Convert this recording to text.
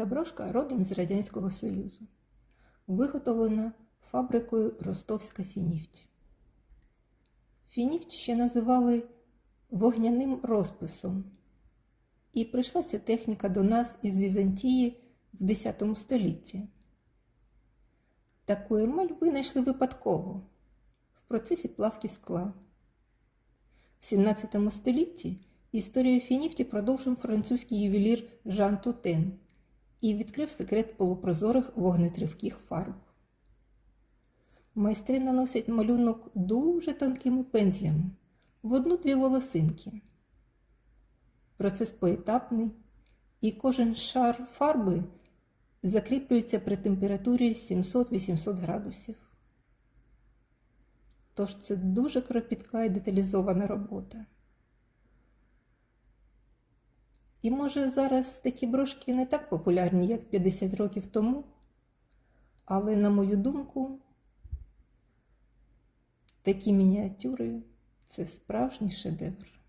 Ця брошка родом з Радянського Союзу, виготовлена фабрикою Ростовська фініфть. Фініфть ще називали вогняним розписом, і прийшла ця техніка до нас із Візантії в X столітті. Таку емаль винайшли випадково в процесі плавки скла. В 17 столітті історію фініфті продовжив французький ювелір Жан Тутен і відкрив секрет полупрозорих вогнетривких фарб. Майстри наносять малюнок дуже тонкими пензлями в одну-дві волосинки. Процес поетапний, і кожен шар фарби закріплюється при температурі 700-800 градусів. Тож це дуже кропітка і деталізована робота. І може зараз такі брошки не так популярні, як 50 років тому, але, на мою думку, такі мініатюри це справжній шедевр.